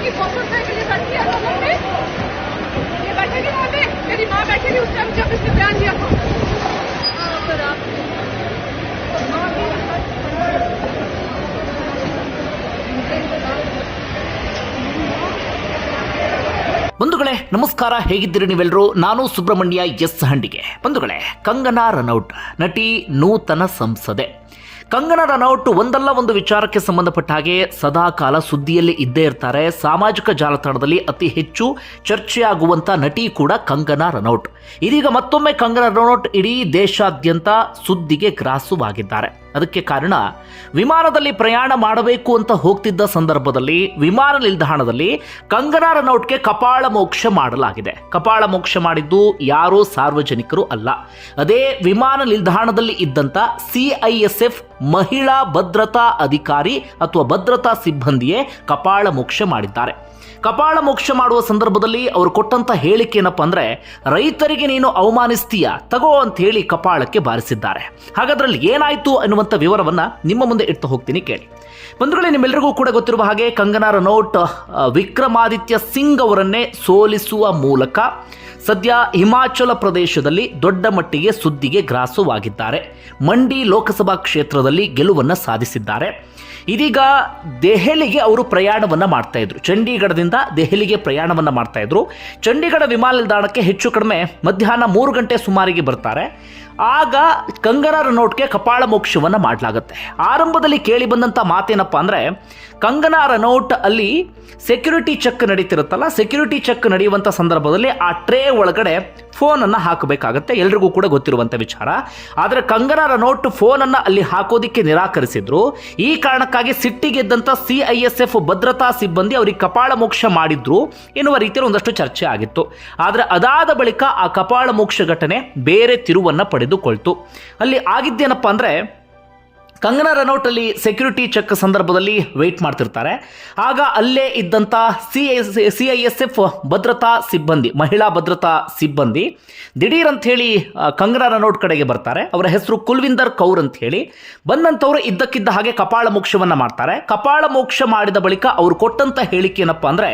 की मोटरसाइकिल ये बैठी है लोगों पे ये बैठेगी वहाँ पे मेरी माँ बैठी थी उस टाइम जब इसने बयान दिया था हाँ, सर आप माँ भी ಬಂಧುಗಳೇ ನಮಸ್ಕಾರ ಹೇಗಿದ್ದೀರಿ ನೀವೆಲ್ಲರೂ ನಾನು ಸುಬ್ರಹ್ಮಣ್ಯ ಎಸ್ ಹಂಡಿಗೆ ಬಂಧುಗಳೇ ಕಂಗನಾ ರನೌಟ್ ನಟಿ ನೂತನ ಸಂಸದೆ ಕಂಗನಾ ರನೌಟ್ ಒಂದಲ್ಲ ಒಂದು ವಿಚಾರಕ್ಕೆ ಸಂಬಂಧಪಟ್ಟ ಹಾಗೆ ಸದಾ ಕಾಲ ಸುದ್ದಿಯಲ್ಲಿ ಇದ್ದೇ ಇರ್ತಾರೆ. ಸಾಮಾಜಿಕ ಜಾಲತಾಣದಲ್ಲಿ ಅತಿ ಹೆಚ್ಚು ಚರ್ಚೆಯಾಗುವಂತ ನಟಿ ಕೂಡ ಕಂಗನಾ ರನೌಟ್ ಇದೀಗ ಮತ್ತೊಮ್ಮೆ ಕಂಗನಾ ರನೌಟ್ ಇಡೀ ದೇಶಾದ್ಯಂತ ಸುದ್ದಿಗೆ ಗ್ರಾಸವಾಗಿದ್ದಾರೆ. ಅದಕ್ಕೆ ಕಾರಣ, ವಿಮಾನದಲ್ಲಿ ಪ್ರಯಾಣ ಮಾಡಬೇಕು ಅಂತ ಹೋಗ್ತಿದ್ದ ಸಂದರ್ಭದಲ್ಲಿ, ವಿಮಾನ ನಿಲ್ದಾಣದಲ್ಲಿ ಕಂಗನಾ ರನೌಟ್ಗೆ ಕಪಾಳ ಮೋಕ್ಷ ಮಾಡಲಾಗಿದೆ. ಕಪಾಳ ಮೋಕ್ಷ ಮಾಡಿದ್ದು ಯಾರೋ ಸಾರ್ವಜನಿಕರು ಅಲ್ಲ. ಅದೇ ವಿಮಾನ ನಿಲ್ದಾಣದಲ್ಲಿ ಇದ್ದಂತ ಸಿಐಎಸ್ಎಫ್ ಮಹಿಳಾ ಭದ್ರತಾ ಅಧಿಕಾರಿ ಅಥವಾ ಭದ್ರತಾ ಸಿಬ್ಬಂದಿಯೇ ಕಪಾಳ ಮೋಕ್ಷ ಮಾಡಿದ್ದಾರೆ. ಕಪಾಳ ಮೋಕ್ಷ ಮಾಡುವ ಸಂದರ್ಭದಲ್ಲಿ ಅವರು ಕೊಟ್ಟಂತ ಹೇಳಿಕೆ ಏನಪ್ಪ ಅಂದ್ರೆ, ರೈತರಿಗೆ ನೀನು ಅವಮಾನಿಸ್ತೀಯ? ತಗೋ ಅಂತ ಹೇಳಿ ಕಪಾಳಕ್ಕೆ ಬಾರಿಸಿದ್ದಾರೆ. ಹಾಗಾದ್ರಲ್ಲಿ ಏನಾಯ್ತು ಅನ್ನುವಂಥ ವಿವರವನ್ನ ನಿಮ್ಮ ಮುಂದೆ ಇಟ್ಟು ಹೋಗ್ತೀನಿ ಕೇಳಿ. ಬಂಧುಗಳೇ ನಿಮ್ಮೆಲ್ಲರಿಗೂ ಕೂಡ ಗೊತ್ತಿರುವ ಹಾಗೆ ಕಂಗನಾ ನೋಟ್ ವಿಕ್ರಮಾದಿತ್ಯ ಸಿಂಗ್ ಅವರನ್ನೇ ಸೋಲಿಸುವ ಮೂಲಕ ಸದ್ಯ ಹಿಮಾಚಲ ಪ್ರದೇಶದಲ್ಲಿ ದೊಡ್ಡ ಮಟ್ಟಿಗೆ ಸುದ್ದಿಗೆ ಗ್ರಾಸವಾಗಿದ್ದಾರೆ. ಮಂಡಿ ಲೋಕಸಭಾ ಕ್ಷೇತ್ರದಲ್ಲಿ ಗೆಲುವನ್ನು ಸಾಧಿಸಿದ್ದಾರೆ. ಇದೀಗ ದೆಹಲಿಗೆ ಅವರು ಪ್ರಯಾಣವನ್ನು ಮಾಡ್ತಾ ಇದ್ರು. ಚಂಡೀಗಢದಿಂದ ದೆಹಲಿಗೆ ಪ್ರಯಾಣವನ್ನು ಮಾಡ್ತಾ ಇದ್ರು. ಚಂಡೀಗಢ ವಿಮಾನ ನಿಲ್ದಾಣಕ್ಕೆ ಹೆಚ್ಚು ಕಡಿಮೆ ಮಧ್ಯಾಹ್ನ ಮೂರು ಗಂಟೆ ಸುಮಾರಿಗೆ ಬರ್ತಾರೆ. ಆಗ ಕಂಗನಾ ನೋಟ್ಗೆ ಕಪಾಳ ಮೋಕ್ಷವನ್ನು ಮಾಡಲಾಗುತ್ತೆ. ಆರಂಭದಲ್ಲಿ ಕೇಳಿ ಬಂದಂಥ ಮಾತೇನಪ್ಪ ಅಂದರೆ ಕಂಗನಾ ರನೌಟ್ ಅಲ್ಲಿ ಸೆಕ್ಯೂರಿಟಿ ಚೆಕ್ ನಡೀತಿರುತ್ತಲ್ಲ ಸೆಕ್ಯೂರಿಟಿ ಚೆಕ್ ನಡೆಯುವಂಥ ಸಂದರ್ಭದಲ್ಲಿ ಆ ಟ್ರೇ ಒಳಗಡೆ ಫೋನನ್ನು ಹಾಕಬೇಕಾಗತ್ತೆ. ಎಲ್ರಿಗೂ ಕೂಡ ಗೊತ್ತಿರುವಂಥ ವಿಚಾರ. ಆದರೆ ಕಂಗನಾ ರನೌಟ್ ಫೋನನ್ನು ಅಲ್ಲಿ ಹಾಕೋದಿಕ್ಕೆ ನಿರಾಕರಿಸಿದ್ರು. ಈ ಕಾರಣಕ್ಕಾಗಿ ಸಿಟ್ಟಿಗೆದ್ದಂಥ ಸಿ ಐ ಎಸ್ ಎಫ್ ಭದ್ರತಾ ಸಿಬ್ಬಂದಿ ಅವರಿಗೆ ಕಪಾಳ ಮೋಕ್ಷ ಮಾಡಿದ್ರು ಎನ್ನುವ ರೀತಿಯಲ್ಲಿ ಒಂದಷ್ಟು ಚರ್ಚೆ ಆಗಿತ್ತು. ಆದರೆ ಅದಾದ ಬಳಿಕ ಆ ಕಪಾಳ ಮೋಕ್ಷ ಘಟನೆ ಬೇರೆ ತಿರುವನ್ನ ಪಡೆದುಕೊಳ್ತು ಅಲ್ಲಿ ಆಗಿದ್ದೇನಪ್ಪ ಅಂದರೆ, ಕಂಗನಾ ರನೌಟ್ ಅಲ್ಲಿ ಸೆಕ್ಯೂರಿಟಿ ಚೆಕ್ ಸಂದರ್ಭದಲ್ಲಿ ವೆಯ್ಟ್ ಮಾಡ್ತಿರ್ತಾರೆ. ಆಗ ಅಲ್ಲೇ ಇದ್ದಂಥ C C I S F ಭದ್ರತಾ ಸಿಬ್ಬಂದಿ, ಮಹಿಳಾ ಭದ್ರತಾ ಸಿಬ್ಬಂದಿ ದಿಢೀರ್ ಅಂತ ಹೇಳಿ ಕಂಗನಾ ರನೌಟ್ ಕಡೆಗೆ ಬರ್ತಾರೆ. ಅವರ ಹೆಸರು ಕುಲ್ವಿಂದರ್ ಕೌರ್ ಅಂತ ಹೇಳಿ. ಬಂದಂಥವ್ರು ಇದ್ದಕ್ಕಿದ್ದ ಹಾಗೆ ಕಪಾಳ ಮೋಕ್ಷವನ್ನ ಮಾಡ್ತಾರೆ. ಕಪಾಳ ಮೋಕ್ಷ ಮಾಡಿದ ಬಳಿಕ ಅವರು ಕೊಟ್ಟಂತ ಹೇಳಿಕೆ ಏನಪ್ಪ ಅಂದ್ರೆ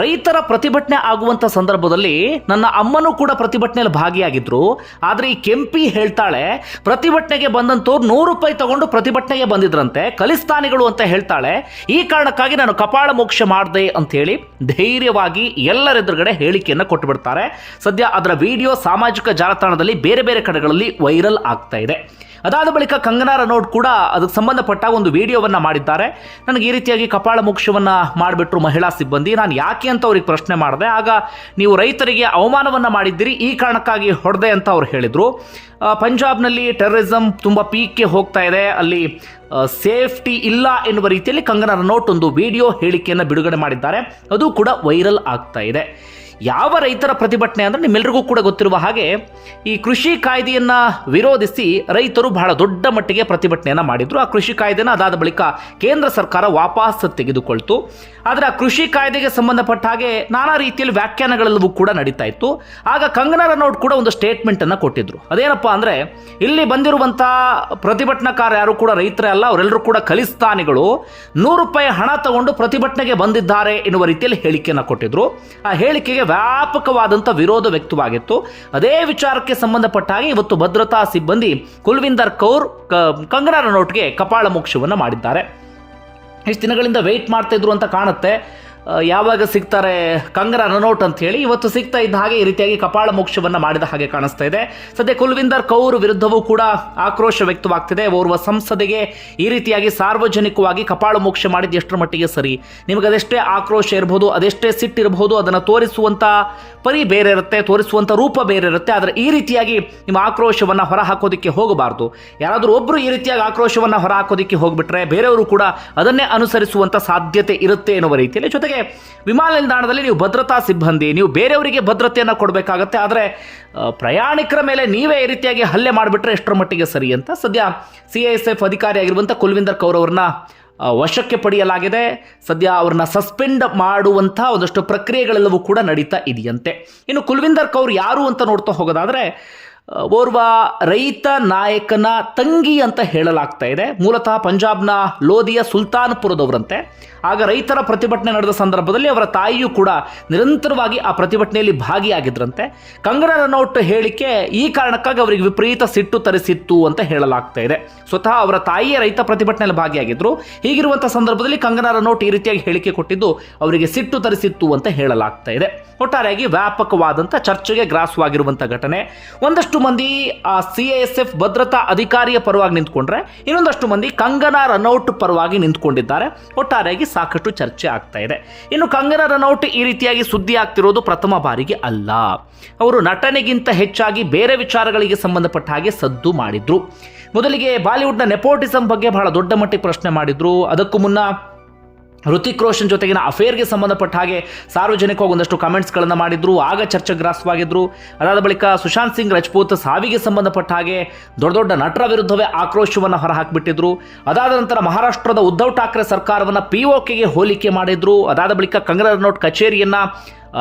ರೈತರ ಪ್ರತಿಭಟನೆ ಆಗುವಂತ ಸಂದರ್ಭದಲ್ಲಿ ನನ್ನ ಅಮ್ಮನೂ ಕೂಡ ಪ್ರತಿಭಟನೆಯಲ್ಲಿ ಭಾಗಿಯಾಗಿದ್ರು. ಆದ್ರೆ ಈ ಕೆಂಪಿ ಹೇಳ್ತಾಳೆ, ಪ್ರತಿಭಟನೆಗೆ ಬಂದಂತವ್ರು ನೂರು ರೂಪಾಯಿ ತಗೊಂಡು ಪ್ರತಿಭಟನೆಗೆ ಬಂದಿದ್ರಂತೆ, ಕಲಿಸ್ತಾನಿಗಳು ಅಂತ ಹೇಳ್ತಾಳೆ. ಈ ಕಾರಣಕ್ಕಾಗಿ ನಾನು ಕಪಾಳ ಮೋಕ್ಷ ಮಾಡಿದೆ ಅಂತ ಹೇಳಿ ಧೈರ್ಯವಾಗಿ ಎಲ್ಲರೆದುರುಗಡೆ ಹೇಳಿಕೆಯನ್ನು ಕೊಟ್ಟು ಬಿಡ್ತಾರೆ ಸದ್ಯ ಅದರ ವಿಡಿಯೋ ಸಾಮಾಜಿಕ ಜಾಲತಾಣದಲ್ಲಿ ಬೇರೆ ಬೇರೆ ಕಡೆಗಳಲ್ಲಿ ವೈರಲ್ ಆಗ್ತಾ ಇದೆ. ಅದಾದ ಬಳಿಕ ಕಂಗನಾ ರನೌಟ್ ಕೂಡ ಅದಕ್ಕೆ ಸಂಬಂಧಪಟ್ಟ ಒಂದು ವಿಡಿಯೋವನ್ನು ಮಾಡಿದ್ದಾರೆ. ನನಗೆ ಈ ರೀತಿಯಾಗಿ ಕಪಾಳ ಮೋಕ್ಷವನ್ನು ಮಾಡಿಬಿಟ್ರು ಮಹಿಳಾ ಸಿಬ್ಬಂದಿ. ನಾನು ಯಾಕೆ ಅಂತ ಅವ್ರಿಗೆ ಪ್ರಶ್ನೆ ಮಾಡಿದೆ. ಆಗ ನೀವು ರೈತರಿಗೆ ಅವಮಾನವನ್ನು ಮಾಡಿದ್ದೀರಿ. ಈ ಕಾರಣಕ್ಕಾಗಿ ಹೊಡೆದೆ ಅಂತ ಅವ್ರು ಹೇಳಿದರು. ಪಂಜಾಬ್ನಲ್ಲಿ ಟೆರರಿಸಮ್ ತುಂಬ ಪೀಕ್ಗೆ ಹೋಗ್ತಾ ಇದೆ. ಅಲ್ಲಿ ಸೇಫ್ಟಿ ಇಲ್ಲ ಎನ್ನುವ ರೀತಿಯಲ್ಲಿ ಕಂಗನಾ ರನೌಟ್ ಒಂದು ವಿಡಿಯೋ ಹೇಳಿಕೆಯನ್ನು ಬಿಡುಗಡೆ ಮಾಡಿದ್ದಾರೆ. ಅದು ಕೂಡ ವೈರಲ್ ಆಗ್ತಾ ಇದೆ. ಯಾವ ರೈತರ ಪ್ರತಿಭಟನೆ ಅಂದರೆ ನಿಮ್ಮೆಲ್ಲರಿಗೂ ಕೂಡ ಗೊತ್ತಿರುವ ಹಾಗೆ ಈ ಕೃಷಿ ಕಾಯ್ದೆಯನ್ನು ವಿರೋಧಿಸಿ ರೈತರು ಬಹಳ ದೊಡ್ಡ ಮಟ್ಟಿಗೆ ಪ್ರತಿಭಟನೆಯನ್ನು ಮಾಡಿದರು. ಆ ಕೃಷಿ ಕಾಯ್ದೆನ ಅದಾದ ಬಳಿಕ ಕೇಂದ್ರ ಸರ್ಕಾರ ವಾಪಸ್ ತೆಗೆದುಕೊಳ್ತು. ಆದರೆ ಆ ಕೃಷಿ ಕಾಯ್ದೆಗೆ ಸಂಬಂಧಪಟ್ಟ ಹಾಗೆ ನಾನಾ ರೀತಿಯಲ್ಲಿ ವ್ಯಾಖ್ಯಾನಗಳೆಲ್ಲವೂ ಕೂಡ ನಡೀತಾ ಇತ್ತು. ಆಗ ಕಂಗನಾ ರನೌಟ್ ಕೂಡ ಒಂದು ಸ್ಟೇಟ್ಮೆಂಟನ್ನು ಕೊಟ್ಟಿದ್ರು. ಅದೇನಪ್ಪ ಅಂದರೆ ಇಲ್ಲಿ ಬಂದಿರುವಂಥ ಪ್ರತಿಭಟನಾಕಾರ ಯಾರು ಕೂಡ ರೈತರೇ ಅಲ್ಲ ಅವರೆಲ್ಲರೂ ಕೂಡ ಖಲಿಸ್ತಾನಿಗಳು. ನೂರು ರೂಪಾಯಿ ಹಣ ತಗೊಂಡು ಪ್ರತಿಭಟನೆಗೆ ಬಂದಿದ್ದಾರೆ ಎನ್ನುವ ರೀತಿಯಲ್ಲಿ ಹೇಳಿಕೆಯನ್ನು ಕೊಟ್ಟಿದ್ರು. ಆ ಹೇಳಿಕೆಗೆ ವ್ಯಾಪಕವಾದಂಥ ವಿರೋಧ ವ್ಯಕ್ತವಾಗಿತ್ತು. ಅದೇ ವಿಚಾರಕ್ಕೆ ಸಂಬಂಧಪಟ್ಟ ಹಾಗೆ ಇವತ್ತು ಭದ್ರತಾ ಸಿಬ್ಬಂದಿ ಕುಲ್ವಿಂದರ್ ಕೌರ್ ಕಂಗನಾ ರನೌಟ್ಗೆ ಕಪಾಳ ಮೋಕ್ಷವನ್ನು ಮಾಡಿದ್ದಾರೆ. ಇಷ್ಟು ದಿನಗಳಿಂದ ವೆಯ್ಟ್ ಮಾಡ್ತಾ ಇದ್ರು ಅಂತ ಕಾಣುತ್ತೆ. ಯಾವಾಗ ಸಿಗ್ತಾರೆ ಕಂಗರ ರನೌಟ್ ಅಂತ ಹೇಳಿ ಇವತ್ತು ಸಿಗ್ತಾ ಇದ್ದ ಹಾಗೆ ಈ ರೀತಿಯಾಗಿ ಕಪಾಳ ಮೋಕ್ಷವನ್ನ ಮಾಡಿದ ಹಾಗೆ ಕಾಣಿಸ್ತಾ ಇದೆ. ಸದ್ಯ ಕುಲ್ವಿಂದರ್ ಕೌರ್ ವಿರುದ್ಧವೂ ಕೂಡ ಆಕ್ರೋಶ ವ್ಯಕ್ತವಾಗ್ತಿದೆ. ಓರ್ವ ಸಂಸದೆಗೆ ಈ ರೀತಿಯಾಗಿ ಸಾರ್ವಜನಿಕವಾಗಿ ಕಪಾಳ ಮೋಕ್ಷ ಮಾಡಿದ ಎಷ್ಟರ ಮಟ್ಟಿಗೆ ಸರಿ? ನಿಮಗೆ ಅದೆಷ್ಟೇ ಆಕ್ರೋಶ ಇರಬಹುದು ಅದೆಷ್ಟೇ ಸಿಟ್ಟಿರಬಹುದು ಅದನ್ನು ತೋರಿಸುವಂತ ಪರಿ ಬೇರೆ ಇರುತ್ತೆ, ತೋರಿಸುವಂತ ರೂಪ ಬೇರೆ ಇರುತ್ತೆ, ಆದರೆ ಈ ರೀತಿಯಾಗಿ ನಿಮ್ಮ ಆಕ್ರೋಶವನ್ನ ಹೊರ ಹಾಕೋದಿಕ್ಕೆ ಹೋಗಬಾರ್ದು. ಯಾರಾದರೂ ಒಬ್ರು ಈ ರೀತಿಯಾಗಿ ಆಕ್ರೋಶವನ್ನ ಹೊರ ಹಾಕೋದಿಕ್ಕೆ ಹೋಗ್ಬಿಟ್ರೆ ಬೇರೆಯವರು ಕೂಡ ಅದನ್ನೇ ಅನುಸರಿಸುವಂತ ಸಾಧ್ಯತೆ ಇರುತ್ತೆ ಎನ್ನುವ ರೀತಿಯಲ್ಲಿ ಜೊತೆಗೆ ವಿಮಾನ ನಿಲ್ದಾಣದಲ್ಲಿ ನೀವು ಭದ್ರತಾ ಸಿಬ್ಬಂದಿ, ನೀವು ಬೇರೆಯವರಿಗೆ ಭದ್ರತೆಯನ್ನು ಕೊಡಬೇಕಾಗತ್ತೆ. ಆದರೆ ಪ್ರಯಾಣಿಕರ ಮೇಲೆ ನೀವೇ ಈ ರೀತಿಯಾಗಿ ಹಲ್ಲೆ ಮಾಡಿಬಿಟ್ರೆ ಎಷ್ಟರ ಮಟ್ಟಿಗೆ ಸರಿ ಅಂತ ಸದ್ಯ ಸಿ ಎಸ್ ಎಫ್ ಅಧಿಕಾರಿ ಆಗಿರುವಂಥ ಕುಲ್ವಿಂದರ್ ಕೌರ್ ಅವ್ರನ್ನ ವಶಕ್ಕೆ ಪಡೆಯಲಾಗಿದೆ. ಸದ್ಯ ಅವ್ರನ್ನ ಸಸ್ಪೆಂಡ್ ಮಾಡುವಂಥ ಒಂದಷ್ಟು ಪ್ರಕ್ರಿಯೆಗಳೆಲ್ಲವೂ ಕೂಡ ನಡೀತಾ ಇದೆಯಂತೆ. ಇನ್ನು ಕುಲ್ವಿಂದರ್ ಕೌರ್ ಯಾರು ಅಂತ ನೋಡ್ತಾ ಹೋಗೋದಾದರೆ ಓರ್ವ ರೈತ ನಾಯಕನ ತಂಗಿ ಅಂತ ಹೇಳಲಾಗ್ತಾ ಇದೆ. ಮೂಲತಃ ಪಂಜಾಬ್ನ ಲೋಧಿಯ ಸುಲ್ತಾನ್ಪುರದವರಂತೆ. ಆಗ ರೈತರ ಪ್ರತಿಭಟನೆ ನಡೆದ ಸಂದರ್ಭದಲ್ಲಿ ಅವರ ತಾಯಿಯೂ ಕೂಡ ನಿರಂತರವಾಗಿ ಆ ಪ್ರತಿಭಟನೆಯಲ್ಲಿ ಭಾಗಿಯಾಗಿದ್ರಂತೆ. ಕಂಗನಾ ರನೌಟ್ ಹೇಳಿಕೆ ಈ ಕಾರಣಕ್ಕಾಗಿ ಅವರಿಗೆ ವಿಪರೀತ ಸಿಟ್ಟು ತರಿಸಿತ್ತು ಅಂತ ಹೇಳಲಾಗ್ತಾ ಇದೆ. ಸ್ವತಃ ಅವರ ತಾಯಿಯೇ ರೈತ ಪ್ರತಿಭಟನೆಯಲ್ಲಿ ಭಾಗಿಯಾಗಿದ್ರು. ಹೀಗಿರುವಂತಹ ಸಂದರ್ಭದಲ್ಲಿ ಕಂಗನಾ ರನೌಟ್ ಈ ರೀತಿಯಾಗಿ ಹೇಳಿಕೆ ಕೊಟ್ಟಿದ್ದು ಅವರಿಗೆ ಸಿಟ್ಟು ತರಿಸಿತ್ತು ಅಂತ ಹೇಳಲಾಗ್ತಾ ಇದೆ. ಒಟ್ಟಾರೆಯಾಗಿ ವ್ಯಾಪಕವಾದಂಥ ಚರ್ಚೆಗೆ ಗ್ರಾಸವಾಗಿರುವಂಥ ಘಟನೆ. ಒಂದಷ್ಟು ಮಂದಿ ಆ ಸಿ ಎಸ್ ಎಫ್ ಭದ್ರತಾ ಅಧಿಕಾರಿಯ ಪರವಾಗಿ ನಿಂತ್ಕೊಂಡ್ರೆ, ಇನ್ನೊಂದಷ್ಟು ಮಂದಿ ಕಂಗನಾ ರನೌಟ್ ಪರವಾಗಿ ನಿಂತ್ಕೊಂಡಿದ್ದಾರೆ. ಒಟ್ಟಾರೆಯಾಗಿ ಸಾಕಷ್ಟು ಚರ್ಚೆ ಆಗ್ತಾ ಇದೆ. ಇನ್ನು ಕಂಗನಾ ರನೌಟ್ ಈ ರೀತಿಯಾಗಿ ಸುದ್ದಿ ಆಗ್ತಿರೋದು ಪ್ರಥಮ ಬಾರಿಗೆ ಅಲ್ಲ. ಅವರು ನಟನೆಗಿಂತ ಹೆಚ್ಚಾಗಿ ಬೇರೆ ವಿಚಾರಗಳಿಗೆ ಸಂಬಂಧಪಟ್ಟ ಹಾಗೆ ಸದ್ದು ಮಾಡಿದ್ರು. ಮೊದಲಿಗೆ ಬಾಲಿವುಡ್ನ ನೆಪೋಟಿಸಂ ಬಗ್ಗೆ ಬಹಳ ದೊಡ್ಡ ಮಟ್ಟಿಗೆ ಪ್ರಶ್ನೆ ಮಾಡಿದ್ರು. ಅದಕ್ಕೂ ಮುನ್ನ ಹೃತಿಕ್ ರೋಷನ್ ಜೊತೆಗಿನ ಅಫೇರ್ಗೆ ಸಂಬಂಧಪಟ್ಟ ಹಾಗೆ ಸಾರ್ವಜನಿಕವಾಗಿ ಒಂದಷ್ಟು ಕಮೆಂಟ್ಸ್ಗಳನ್ನು ಮಾಡಿದ್ರು, ಆಗ ಚರ್ಚೆ ಗ್ರಾಸವಾಗಿದ್ರು ಅದಾದ ಬಳಿಕ ಸುಶಾಂತ್ ಸಿಂಗ್, ರಜಪೂತ್ ಸಾವಿಗೆ ಸಂಬಂಧಪಟ್ಟ ಹಾಗೆ ದೊಡ್ಡ ದೊಡ್ಡ ನಟರ ವಿರುದ್ಧವೇ ಆಕ್ರೋಶವನ್ನು ಹೊರಹಾಕಿಬಿಟ್ಟಿದ್ರು. ಅದಾದ ನಂತರ ಮಹಾರಾಷ್ಟ್ರದ ಉದ್ಧವ್ ಠಾಕ್ರೆ ಸರ್ಕಾರವನ್ನು ಪಿ ಹೋಲಿಕೆ ಮಾಡಿದ್ರು. ಅದಾದ ಬಳಿಕ ಕಂಗ್ರಾ ರನೌಟ್ ಕಚೇರಿಯನ್ನ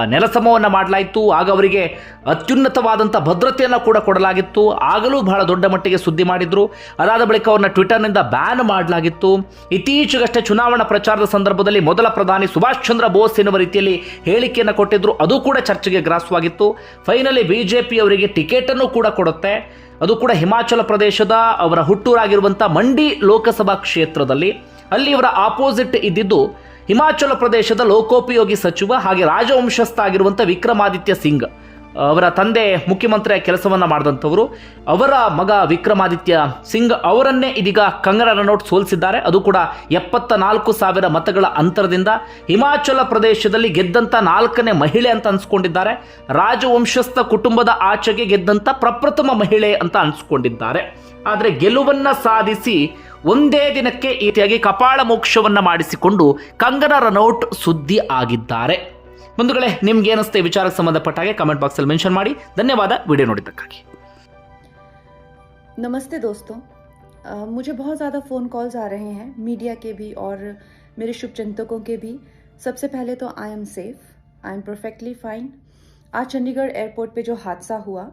ನೆಲಸಮವನ್ನು ಮಾಡಲಾಯಿತು. ಆಗ ಅವರಿಗೆ ಅತ್ಯುನ್ನತವಾದಂಥ ಭದ್ರತೆಯನ್ನು ಕೂಡ ಕೊಡಲಾಗಿತ್ತು. ಆಗಲೂ ಬಹಳ ದೊಡ್ಡ ಮಟ್ಟಿಗೆ ಸುದ್ದಿ ಮಾಡಿದರು. ಅದಾದ ಬಳಿಕ ಅವ್ರನ್ನ ಟ್ವಿಟರ್ನಿಂದ ಬ್ಯಾನ್ ಮಾಡಲಾಗಿತ್ತು. ಇತ್ತೀಚೆಗಷ್ಟೇ ಚುನಾವಣಾ ಪ್ರಚಾರದ ಸಂದರ್ಭದಲ್ಲಿ ಮೊದಲ ಪ್ರಧಾನಿ ಸುಭಾಷ್ ಚಂದ್ರ ಬೋಸ್ ಎನ್ನುವ ರೀತಿಯಲ್ಲಿ ಹೇಳಿಕೆಯನ್ನು ಕೊಟ್ಟಿದ್ದರು ಅದು ಕೂಡ ಚರ್ಚೆಗೆ ಗ್ರಾಸವಾಗಿತ್ತು. ಫೈನಲಿ ಬಿ ಜೆ ಪಿ ಅವರಿಗೆ ಟಿಕೆಟನ್ನು ಕೂಡ ಕೊಡುತ್ತೆ. ಅದು ಕೂಡ ಹಿಮಾಚಲ ಪ್ರದೇಶದ ಅವರ ಹುಟ್ಟೂರಾಗಿರುವಂಥ ಮಂಡಿ ಲೋಕಸಭಾ ಕ್ಷೇತ್ರದಲ್ಲಿ. ಅಲ್ಲಿ ಇವರ ಆಪೋಸಿಟ್ ಇದ್ದಿದ್ದು ಹಿಮಾಚಲ ಪ್ರದೇಶದ ಲೋಕೋಪಯೋಗಿ ಸಚಿವ ಹಾಗೆ ರಾಜವಂಶಸ್ಥ ಆಗಿರುವಂಥ ವಿಕ್ರಮಾದಿತ್ಯ ಸಿಂಗ್ ಅವರ ತಂದೆ ಮುಖ್ಯಮಂತ್ರಿಯ ಕೆಲಸವನ್ನು ಮಾಡಿದಂಥವರು. ಅವರ ಮಗ ವಿಕ್ರಮಾದಿತ್ಯ ಸಿಂಗ್ ಅವರನ್ನೇ ಇದೀಗ ಕಂಗನಾ ರನೌಟ್ ಸೋಲಿಸಿದ್ದಾರೆ. ಅದು ಕೂಡ ಎಪ್ಪತ್ತ ನಾಲ್ಕು ಸಾವಿರ ಮತಗಳ ಅಂತರದಿಂದ. ಹಿಮಾಚಲ ಪ್ರದೇಶದಲ್ಲಿ ಗೆದ್ದಂಥ ನಾಲ್ಕನೇ ಮಹಿಳೆ ಅಂತ ಅನ್ಸ್ಕೊಂಡಿದ್ದಾರೆ. ರಾಜವಂಶಸ್ಥ ಕುಟುಂಬದ ಆಚೆಗೆ ಗೆದ್ದಂಥ ಪ್ರಪ್ರಥಮ ಮಹಿಳೆ ಅಂತ ಅನ್ಸ್ಕೊಂಡಿದ್ದಾರೆ. ಆದರೆ ಗೆಲುವನ್ನು ಸಾಧಿಸಿ ಒಂದೇ ದಿನಕ್ಕೆ ಈ ರೀತಿಯಾಗಿ ಕಪಾಳ ಮೋಕ್ಷವನ್ನ ಮಾಡಿಸಿಕೊಂಡು ಕಂಗನಾ ರನೌಟ್ ಸುದ್ದಿ ಆಗಿದ್ದಾರೆ ಬಂಧುಗಳೇ ನಿಮ್ಗೆ ಏನಿಸ್ತೆ ಈ ವಿಚಾರಕ್ಕೆ ಸಂಬಂಧಪಟ್ಟ ಹಾಗೆ ಕಮೆಂಟ್ ಬಾಕ್ಸಲ್ಲಿ ಮೆನ್ಷನ್ ಮಾಡಿ ಧನ್ಯವಾದ ವಿಡಿಯೋ ನೋಡಿದ್ದಕ್ಕಾಗಿ नमस्ते दोस्तों अ, मुझे बहुत ज़्यादा फ़ोन कॉल्स आ रहे हैं मीडिया के भी और मेरे शुभचिंतकों के भी सबसे पहले तो I am safe I am perfectly fine आज चंडीगढ़ एयरपोर्ट पे जो हादसा हुआ अ,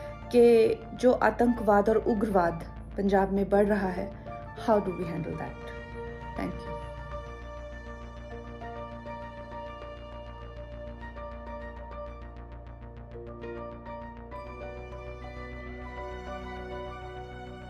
कि जो आतंकवाद और उग्रवाद पंजाब में बढ़ रहा है how do we handle that thank you